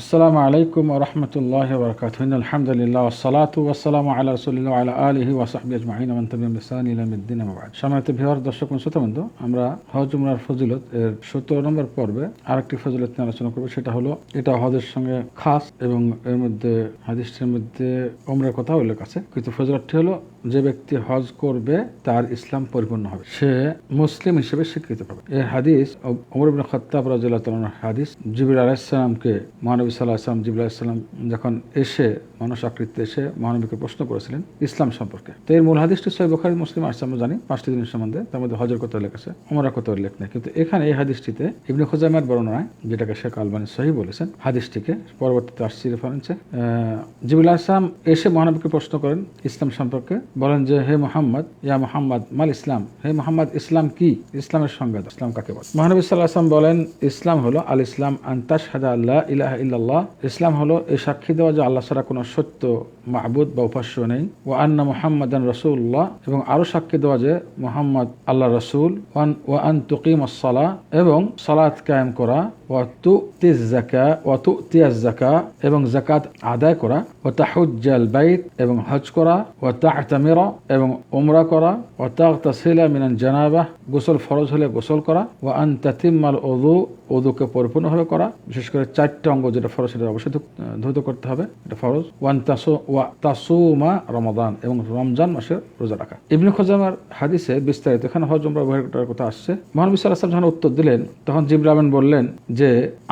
আসসালামু আলাইকুম রহমতুল্লাহ বরকাত আলহামদুলিল্লাহ সালাতু ওয়াসালামু আল্লাহ রসুলিল্লাহ আলা আলিহি ওয়াসাহবি আজমাইন। মান সম্মানিত ভিউয়ার দর্শক ও শ্রোতাবৃন্দ আমরা হজ, উমরার ফজিলত এর 17 নম্বর পর্বে আরেকটি ফজিলত নিয়ে আলোচনা করব। সেটা হলো, এটা হজের সঙ্গে খাস এবং এর মধ্যে হাদিসটির মধ্যে উমরার কথা উল্লেখ আছে। কিন্তু ফজিলতটি হলো যে ব্যক্তি হজ করবে, তার ইসলাম পরিপূর্ণ হবে। সে মুসলিম হিসেবে স্বীকৃতি পাবে। এই হাদিস ওমর ইবনে খাত্তাব তাআলার হাদিস। জিবরিল আলাইহিস সালামকে মহানবী সাল্লাল্লাহু আলাইহি সাল্লাম জিবরিল যখন এসে মানুষ আকৃতিতে এসে মহানবীকে প্রশ্ন করেছিলেন ইসলাম সম্পর্কে। তো এর মূল হাদিসটি সহিহ বুখারী, মুসলিম আসছে আমরা জানি, পাঁচটি দিনের সম্বন্ধে। তার মধ্যে হজের কথা উল্লেখ আছে ওমরার কথা উল্লেখ নেই। কিন্তু এখানে এই হাদিসটিতে ইবনে খুজাইমার বর্ণনায়, যেটাকে শেখ আলবানী সহি বলেছেন, হাদিসটিকে পরবর্তীতে আসছি রেফারেন্সে জিবুল আসলাম এসে মহানবীকে প্রশ্ন করেন ইসলাম সম্পর্কে বলেন যে, হে মোহাম্মদ, ইয়া মোহাম্মদ, মাল ইসলাম। হে মোহাম্মদ, ইসলাম কি? ইসলামের সংজ্ঞা। ইসলাম কাকে বলে? মহানবী সাল্লাহ আসলাম বলেন, ইসলাম হলো আল ইসলাম আন্তাস হাদা আল্লাহ ইলাহা ইল্লাল্লাহ। ইসলাম হলো এই সাক্ষী দেওয়া যে আল্লাহ ছাড়া কোনো সত্য, মাহবুদ বা উপাস্য নেই। ও আন্না মোহাম্মদান রসুল্লাহ এবং আরও সাক্ষী দেওয়া যে, মোহাম্মদ আল্লাহ রসুল। ওয়ান ও আন তুকিম সালা এবং সালাত কায়েম করা। ও তু তিজ জাকা ও তু তিয়াজ জাকা এবং জাকাত আদায় করা ও তাহুজ্জাল বাইত এবং হজ করা ও তাহতামিরা এবং উমরা করা ও তাগতাসিলা মিনান জানাবাহ গোসল ফরজ হলে গোসল করা ও আন তাতিম্মাল ওদু ওদুকে পরিপূর্ণভাবে করা, বিশেষ করে চারটে অঙ্গ যেটা ফরজ সেটা অবশ্যই ধৌত করতে হবে, এটা ফরজ। ওয়ান তাসু, ওয়া তাসুমা রমাদান এবং রমজান মাসের রোজা রাখা। ইবনে খোজামার হাদিসে বিস্তারিত, এখানে হজ, উমরা বহির্গতার কথা আসছে। মহানবী সাল্লাহ যখন উত্তর দিলেন, তখন জিব্রাহমান বললেন যে,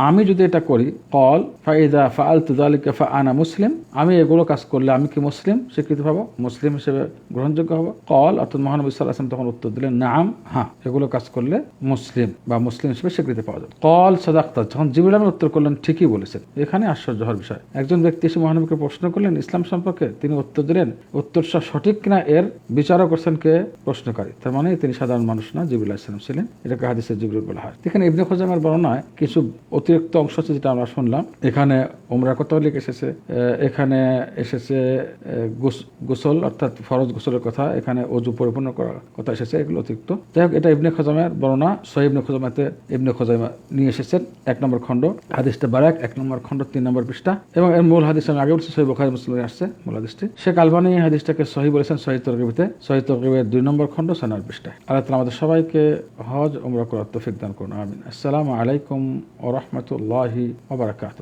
আমি যদি এটা করি কল ফাইদা ফা ফাআল তুদালিকা ফা আনা মুসলিম, আমি এগুলো কাজ করলে আমি কি মুসলিম? স্বীকৃতি পাবো? মুসলিম হিসেবে গ্রহণযোগ্য হব? কল অর্থাৎ মহানবী সাল্লাহ তখন উত্তর দিলেন, নাম হ্যাঁ এগুলো কাজ করলে মুসলিম বা মুসলিম হিসেবে স্বীকৃতি পাওয়া যাবে। কল সাদাক্তা যখন জিবুল আহমেদ উত্তর করলেন, ঠিকই বলেছেন। এখানে আশ্চর্য হওয়ার বিষয়। একজন ব্যক্তি এসে মহানবীকে প্রশ্ন করলেন, ইসলাম সম্পর্কে তিনি উত্তর দিলেন উত্তরটা সঠিক কিনা এর বিচারক করছেন কে? প্রশ্নকারী। তার মানে তিনি সাধারণ মানুষ না জিবুল ইসলাম ছিলেন। এটাকে হাদিসের জিবরুল বলা হয়। এখানে ইবনে খোজামের বর্ণনায় কিছু অতিরিক্ত অংশ আছে যেটা আমরা শুনলাম। এখানে কথা উল্লেখ এসেছে? এখানে এসেছে গোস- গোসল, অর্থাৎ ফরজ গোসলের কথা। এখানে অজু পরিপূর্ণ করার কথা এসেছে, এগুলো অতিরিক্ত। যাই হোক, এটা ইবনে খোজামের বর্ণনা। সহি ইবনে খোজামাতে ইবনে খোজামা নিয়ে এসেছেন, এক নম্বর খণ্ড, হাদিসটা বারাক, এক নম্বর খণ্ড, তিন নম্বর পৃষ্ঠা। এবং এর মূল হাদিস আমি আগে বলছি, সহি বোখারি মুসলিমে আসছে মূল হাদিসটি। শেখ আলবানী হাদিসটাকে সহি বলেছেন, সহি তরকিবিতে সহি তরকিবের দুই নম্বর খণ্ড, সানার পৃষ্ঠা আল্লাহ তালা আমাদের সবাইকে হজ, উমরা করার তফিক দান করুন, আমিন। আসসালামু আলাইকুম ও রহমতুল্লাহি ওয়া বারাকাতুহু।